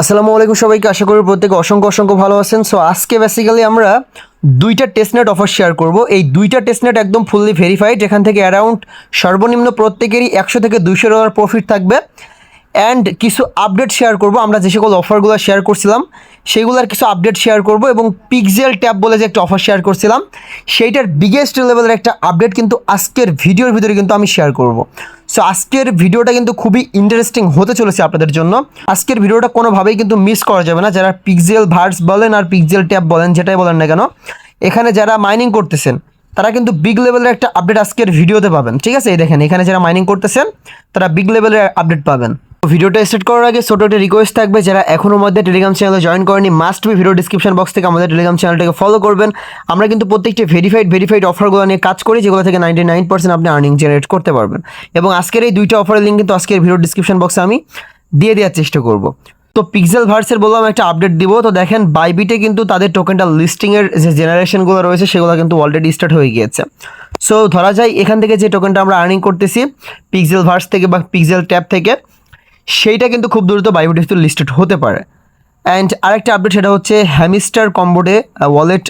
আসসালামু আলাইকুম সবাইকে, আশা করি প্রত্যেকে অসংখ্য অসংখ্য ভালো আছেন। সো আজকে বেসিক্যালি আমরা দুইটা টেস্টনেট অফার শেয়ার করব। এই দুইটা টেস্টনেট একদম ফুললি ভেরিফাইড যেখান থেকে অ্যারাউন্ড সর্বনিম্ন প্রত্যেকেরই একশো থেকে দুইশো ডলার প্রফিট থাকবে। অ্যান্ড কিছু আপডেট শেয়ার করব। আমরা যে সকল অফারগুলো শেয়ার করছিলাম সেইগুলোর কিছু আপডেট শেয়ার করব এবং পিকজেল ট্যাব বলে যে একটা অফার শেয়ার করছিলাম, সেইটার বিগেস্ট লেভেলের একটা আপডেট কিন্তু আজকের ভিডিওর ভিতরে কিন্তু আমি শেয়ার করব। সো আজকের ভিডিওটা কিন্তু খুবই ইন্টারেস্টিং হতে চলেছে আপনাদের জন্য। আজকের ভিডিওটা কোনোভাবেই কিন্তু মিস করা যাবে না। যারা পিকজেল ভার্স বলেন আর পিকজেল ট্যাব বলেন, যেটাই বলেন না কেন, এখানে যারা মাইনিং করতেছেন, তারা কিন্তু বিগ লেভেলের একটা আপডেট আজকের ভিডিওতে পাবেন। ঠিক আছে? এই দেখেন, এখানে যারা মাইনিং করতেছেন, তারা বিগ লেভেলের আপডেট পাবেন। ভিডিওটা স্টার্ট করার আগে ছোটো একটা রিকোয়েস্ট থাকবে যারা এখনও মধ্যে টেলিগ্রাম চ্যানেলে জয়েন করেনি must be video description box থেকে আমাদের টেলিগ্রাম চ্যানেলটাকে ফলো করবেন। আমরা কিন্তু প্রত্যেকটি ভেরিফাইড ভেরিফাইড অফারগুলো নিয়ে কাজ করি, যেগুলো থেকে নাইনটি নাইন পার্সেন্ট আপনি আর্নিং জেনারেট করতে পারবেন। এবং আজকের এই দুইটা অফারের লিঙ্ক কিন্তু আজকের ভিডিও ডিসক্রিপশন বক্সে আমি দিয়ে দেওয়ার চেষ্টা করব। তো পিক্সেল ভার্সের বললাম একটা আপডেট দিব। তো দেখেন বাইবিটে কিন্তু তাদের টোকেনটা লিস্টিংয়ের যে জেনারেশনগুলো রয়েছে, সেগুলো কিন্তু অলরেডি স্টার্ট হয়ে গিয়েছে। সো ধরা যায় এখান থেকে যে টোকেনটা আমরা আর্নিং করতেছি পিক্সেল ভার্স থেকে বা পিক্সেল ট্যাব থেকে সেইটা কিন্তু খুব দ্রুত বাইবিটে কিন্তু লিস্টেড হতে পারে। অ্যান্ড আরেকটা আপডেট সেটা হচ্ছে হ্যামিস্টার কম্বোডে ওয়ালেট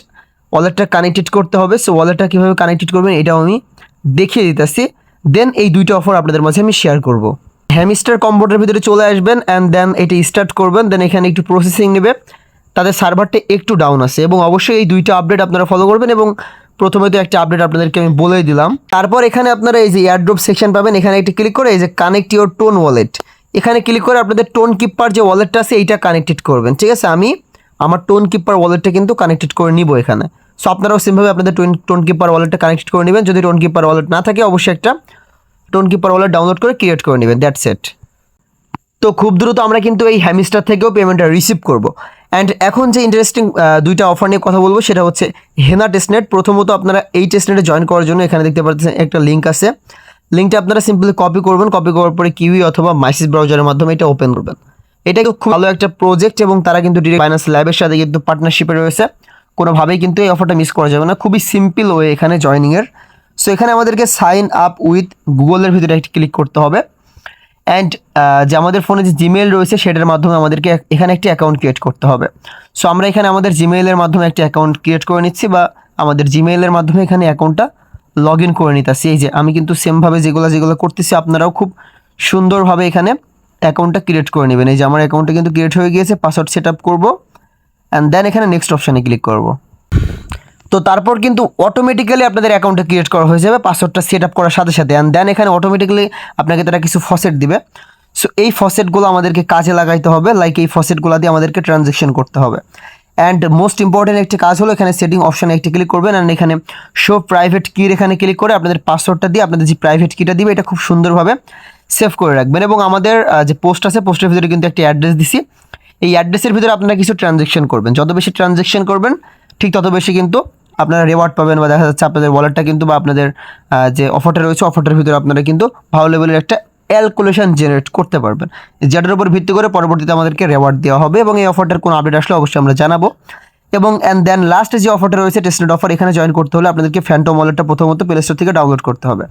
ওয়ালেটটা কানেক্টেড করতে হবে। সো ওয়ালেটটা কীভাবে কানেক্টেড করবেন এটাও আমি দেখিয়ে দিতেছি। দেন এই দুইটা অফার আপনাদের মাঝে আমি শেয়ার করব। হ্যামিস্টার কম্বোর্ডের ভিতরে চলে আসবেন অ্যান্ড দেন এটা স্টার্ট করবেন। দেন এখানে একটু প্রসেসিং নেবে। তাদের সার্ভারটা একটু ডাউন আছে এবং অবশ্যই এই দুইটা আপডেট আপনারা ফলো করবেন এবং প্রথমে তো একটা আপডেট আপনাদেরকে আমি বলেই দিলাম। তারপর এখানে আপনারা এই যে এয়ারড্রপ সেকশন পাবেন, এখানে একটা ক্লিক করে এই যে কানেক্ট ইউর টোন ওয়ালেট এখানে ক্লিক করে আপনাদের টোন কিপার যে ওয়ালেটটা আছে, এইটা কানেক্টেড করবেন, ঠিক আছে? আমি আমার টোন কিপার ওয়ালেটটা কিন্তু কানেক্টেড করে নিব এখানে। সো আপনারাও সেমভাবে আপনাদের টোন টোন কিপার ওয়ালেটটা কানেক্টেড করে নেবেন। যদি টোন কিপার ওয়ালেট না থাকে, অবশ্যই একটা টোন কিপার ওয়ালেট ডাউনলোড করে ক্রিয়েট করে নেবেন। দ্যাটস সেট তো খুব দ্রুত আমরা কিন্তু এই হ্যামিস্টার থেকেও পেমেন্টটা রিসিভ করব। অ্যান্ড এখন যে ইন্টারেস্টিং দুইটা অফার নিয়ে কথা বলব, সেটা হচ্ছে হেনা টেস্টনেট প্রথমত আপনারা এই টেস্টনেটে জয়েন করার জন্য এখানে দেখতে পাচ্ছেন একটা লিঙ্ক আছে। লিঙ্কটা আপনারা সিম্পলি কপি করবেন কপি করার পরে কিউই অথবা মাইসিস ব্রাউজারের মাধ্যমে এটা ওপেন করবেন। এটা খুব ভালো একটা প্রজেক্ট এবং তারা কিন্তু ডিরেক্ট ফাইন্যান্স ল্যাবের সাথে কিন্তু পার্টনারশিপে রয়েছে। কোনোভাবেই কিন্তু এই অফারটা মিস করা যাবে না। খুবই সিম্পল ওয়ে এখানে জয়নিংয়ের সো এখানে আমাদেরকে সাইন আপ উইথ গুগলের ভিতরে একটি ক্লিক করতে হবে। অ্যান্ড যে আমাদের ফোনে যে জিমেল রয়েছে, সেটার মাধ্যমে আমাদেরকে এখানে একটি অ্যাকাউন্ট ক্রিয়েট করতে হবে। সো আমরা এখানে আমাদের জিমেইলের মাধ্যমে একটি অ্যাকাউন্ট ক্রিয়েট করে নিচ্ছি বা আমাদের জিমেইলের মাধ্যমে এখানে অ্যাকাউন্টটা লগ ইন করে নিতেছি। এই যে, আমি কিন্তু সেমভাবে যেগুলো যেগুলো করতেছি, আপনারাও খুব সুন্দরভাবে এখানে অ্যাকাউন্টটা ক্রিয়েট করে নেবেন। এই যে, আমার অ্যাকাউন্টটা কিন্তু ক্রিয়েট হয়ে গিয়েছে পাসওয়ার্ড সেট আপ করব অ্যান্ড দেন এখানে নেক্সট অপশানে ক্লিক করব। তো তারপর কিন্তু অটোমেটিক্যালি আপনাদের অ্যাকাউন্টটা ক্রিয়েট করা হয়ে যাবে পাসওয়ার্ডটা সেট আপ করার সাথে সাথে। অ্যান্ড দেন এখানে অটোমেটিক্যালি আপনাকে তারা কিছু ফসেট দিবে। সো এই ফসেটগুলো আমাদেরকে কাজে লাগাইতে হবে লাইক এই ফসেটগুলো দিয়ে আমাদেরকে ট্রানজ্যাকশন করতে হবে। অ্যান্ড মোস্ট ইম্পর্টেন্ট একটি কাজ হলো এখানে সেটিং অপশানে একটি ক্লিক করবেন অ্যান্ড এখানে শো প্রাইভেট কির এখানে ক্লিক করে আপনাদের পাসওয়ার্ডটা দিয়ে আপনাদের যে প্রাইভেট কিটা দিবে এটা খুব সুন্দরভাবে সেভ করে রাখবেন। এবং আমাদের যে পোস্ট আছে পোস্টের ভিতরে কিন্তু একটি অ্যাড্রেস দিছি। এই অ্যাড্রেসের ভিতরে আপনারা কিছু ট্রানজেকশন করবেন। যত বেশি ট্রানজেকশন করবেন, ঠিক তত বেশি কিন্তু আপনারা রেওয়ার্ড পাবেন বা দেখা যাচ্ছে আপনাদের ওয়ালেটটা কিন্তু বা আপনাদের যে অফারটা রয়েছে অফারটার ভিতরে আপনারা কিন্তু ভালো লেভেলের একটা ক্যালকুলেশন জেনারেট করতে পারবেন। যেটার উপর ভিত্তি করে পরবর্তীতে আমাদেরকে রেওয়ার্ড দেওয়া হবে এবং এই অফারটার কোনো আপডেট আসলে অবশ্যই আমরা জানাব। এবং অ্যান্ড দেন লাস্ট যে অফারটা রয়েছে টেস্টেড অফার এখানে জয়েন করতে হলে আপনাদেরকে ফ্যান্টম ওয়ালেটটা প্রথমত প্লে স্টোর থেকে ডাউনলোড করতে হবে।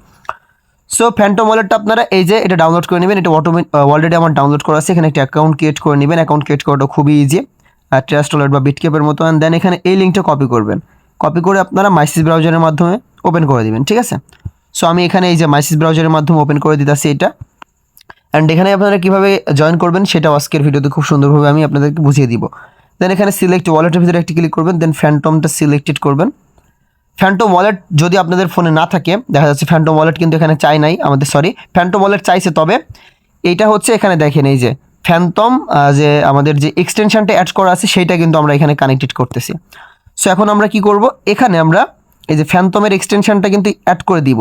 সো ফ্যান্টম ওয়ালেটটা আপনারা এই যে এটা ডাউনলোড করে নেবেন, এটা অটোমেট অলরেডি আমার ডাউনলোড করা আছে, এখানে একটা অ্যাকাউন্ট ক্রিয়েট করে নেবেন। অ্যাকাউন্ট ক্রিয়েট করাটা খুবই ইজি আর ট্রাস্ট ওয়ালেট বা বিটকেপের মতো। অ্যান্ড দেন এখানে এই লিঙ্কটা কপি করবেন। কপি করে আপনারা মাইসিস ব্রাউজারের মাধ্যমে ওপেন করে দিবেন, ঠিক আছে? সো আমি এখানে এই যে মাইসিস ব্রাউজারের মাধ্যমে ওপেন করে দিতেছি এটা। অ্যান্ড এখানে আপনারা কীভাবে জয়েন করবেন সেটাও আজকের ভিডিওতে খুব সুন্দরভাবে আমি আপনাদেরকে বুঝিয়ে দিব। দেন এখানে সিলেক্ট ওয়ালেটের ভিতরে একটি ক্লিক করবেন দেন ফ্যান্টমটা সিলেক্টেড করবেন। ফ্যান্টম ওয়ালেট যদি আপনাদের ফোনে না থাকে, দেখা যাচ্ছে ফ্যান্টম ওয়ালেট কিন্তু এখানে চাই নাই, আমাদের সরি ফ্যান্টম ওয়ালেট চাইছে তবে এইটা হচ্ছে এখানে দেখেন এই যে ফ্যান্টম যে আমাদের যে এক্সটেনশনটা অ্যাড করা আছে সেইটা কিন্তু আমরা এখানে কানেক্টেড করতেছি। সো এখন আমরা কি করব? এখানে আমরা এই যে ফ্যান্টমের এক্সটেনশনটা কিন্তু অ্যাড করে দিব।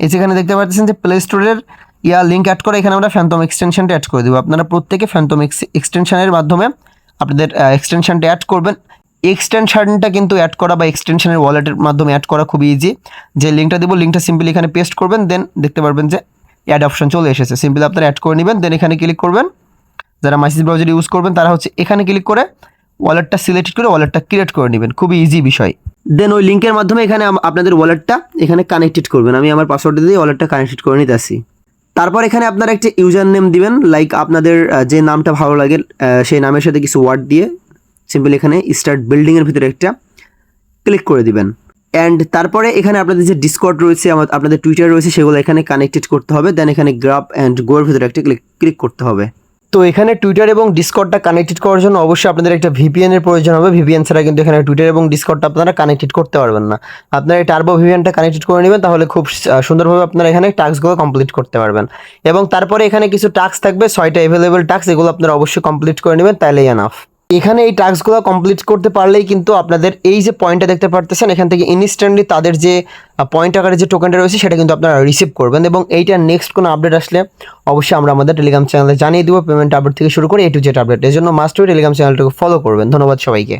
এই যেখানে দেখতে পাচ্ছেন যে প্লে স্টোরের ইয়া লিঙ্ক অ্যাড করে এখানে আমরা ফ্যান্টম এক্সটেনশনটা অ্যাড করে দেবো। আপনারা প্রত্যেকে ফ্যান্টম এক্সটেনশনের মাধ্যমে আপনাদের এক্সটেনশনটা অ্যাড করবেন। এক্সটেনশনটা কিন্তু অ্যাড করা বা এক্সটেনশনের ওয়ালেটের মাধ্যমে অ্যাড করা খুবই ইজি যে লিঙ্কটা দিব লিঙ্কটা সিম্পলি এখানে পেস্ট করবেন দেন দেখতে পারবেন যে অ্যাড অপশন চলে এসেছে। সিম্পলি আপনারা অ্যাড করে নেবেন দেন এখানে ক্লিক করবেন। যারা মাইসিস ব্রাউজার ইউজ করবেন, তারা হচ্ছে এখানে ক্লিক করে ওয়ালেটটা সিলেক্ট করে ওয়ালেটটা ক্রিয়েট করে নেবেন। খুবই ইজি বিষয়। দেন ওই লিঙ্কের মাধ্যমে এখানে আপনাদের ওয়ালেটটা এখানে কানেক্টেড করবেন। আমি আমার পাসওয়ার্ড দিয়ে ওয়ালেটটা কানেক্টেড করে নিতে আসি। তারপর এখানে আপনারা একটা ইউজার নেম দিবেন লাইক আপনাদের যে নামটা ভালো লাগে সেই নামের সাথে কিছু ওয়ার্ড দিয়ে সিম্পল এখানে স্টার্ট বিল্ডিংয়ের ভিতরে একটা ক্লিক করে দিবেন। অ্যান্ড তারপরে এখানে আপনাদের যে ডিসকর্ড রয়েছে আপনাদের টুইটার রয়েছে, সেগুলো এখানে কানেক্টেড করতে হবে দেন এখানে গ্রাফ অ্যান্ড গোয়ের ভিতরে একটা ক্লিক ক্লিক করতে হবে। তো এখানে টুইটার এবং ডিসকর্ডটা কানেক্টেড করার জন্য অবশ্যই আপনাদের একটা ভিপিএন এর প্রয়োজন হবে। ভিপিএন ছাড়া কিন্তু এখানে টুইটার এবং ডিসকর্ডটা আপনারা কানেক্টেড করতে পারবেন না। আপনারা এই টার্বো ভিপিএনটা কানেক্টেড করে নেবেন, তাহলে খুব সুন্দরভাবে আপনারা এখানে টাস্কগুলো কমপ্লিট করতে পারবেন। এবং তারপরে এখানে কিছু টাস্ক থাকবে, ছয়টা অ্যাভেলেবেল টাস্ক এগুলো আপনারা অবশ্যই কমপ্লিট করে নেবেন তাহলেই এনাফ এখানে এই টাস্কগুলো কমপ্লিট করতে পারলেই কিন্তু আপনাদের এই যে পয়েন্টটা দেখতে পারতেছেন, এখান থেকে ইনস্ট্যান্টলি তাদের যে পয়েন্ট আকারে যে টোকেনটা রয়েছে, সেটা কিন্তু আপনারা রিসিভ করবেন এবং এইটা নেক্সট কোনো আপডেট আসলে অবশ্যই আমরা আমাদের টেলিগ্রাম চ্যানেলে জানিয়ে দেবো। পেমেন্ট আপডেট থেকে শুরু করে এ টু জেড আপডেট এর জন্য মাস্ট টেলিগ্রাম চ্যানেলটাকে ফলো করবেন। ধন্যবাদ সবাইকে।